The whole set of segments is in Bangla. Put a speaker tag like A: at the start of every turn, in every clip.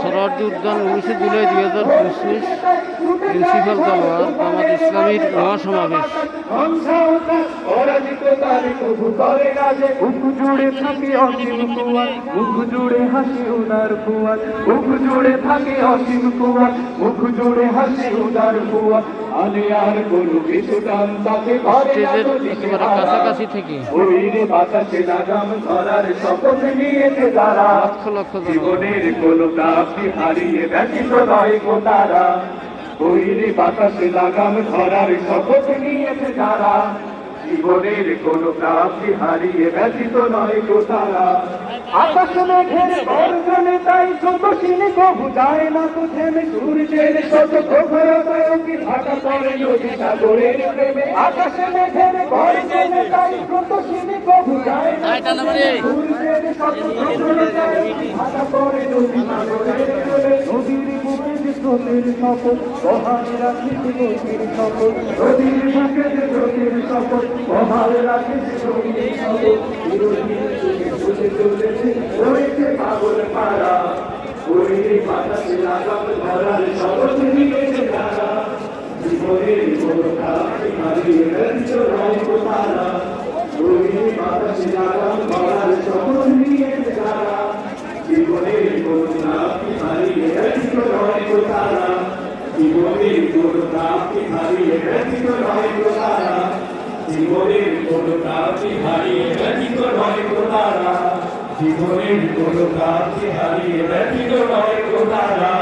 A: সরার্দি উদ্যান উনিশে জুলাই দুই হাজার পঁচিশ প্রিন্সিপাল তলোয়ার জামাত ইসলামীর মহাসমাবেশ। স্টেজের একেবারে কাছাকাছি থেকে।
B: লাগাম ধরার শপথ নিয়েছে তারা। জীবনের কোন প্রাপ্তি হারিয়ে ব্যতীত নয় গো তারা। ওইরে বাতাসে লাগাম ধরার শপথ নিয়েছে তারা। জীবনের কোন প্রাপ্তি হারিয়ে ব্যতীত নয় গো তারা। আকাশ মেঘের গর্জনে তাই ছোট সিনে কবু যায় না তো থেমে সূর্যের শত প্রখরতায় কি ভাটা করে নদী সাগরের প্রেমে আকাশ মেঘের গর্জনে তাই নদীর বুকে যে স্রোতের শপথ বহাল রাখিস নদীর শপথ নদীর বুকে যে স্রোতের শপথ বহাল রাখিস নদীর শপথ সুখে চলেছে রয়েছে পাগল পাড়া ওই বাতাসে লাগাম ধরার শপথ নিয়েছে তারা জীবনের গো তারা ধরার শপথ নিয়েছে তারা জীবনের কোনো কাছে হারিয়ে ব্যর্থ নয় গো তারা জীবনের কোনো কাছে হারিয়ে ব্যর্থ নয় গো তারা জীবনের কোনো কাছে হারিয়ে ব্যর্থ নয় গো তারা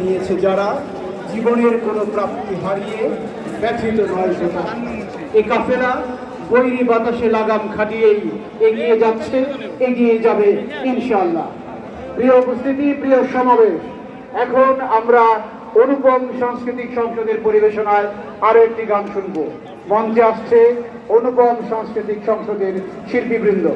C: নিয়েছে যারা জীবনের কোনো প্রাপ্তি হারিয়ে ব্যথিত নয় সেটা এই কাফেলা বাতাসে লাগাম খাটিয়েই এগিয়ে যাচ্ছে এগিয়ে যাবে ইনশাআল্লাহ প্রিয় উপস্থিতি প্রিয় সমাবেশ এখন আমরা অনুপম সাংস্কৃতিক সংসদের পরিবেশনায় আরও একটি গান শুনব মঞ্চে আসছে অনুপম সাংস্কৃতিক সংসদের শিল্পীবৃন্দ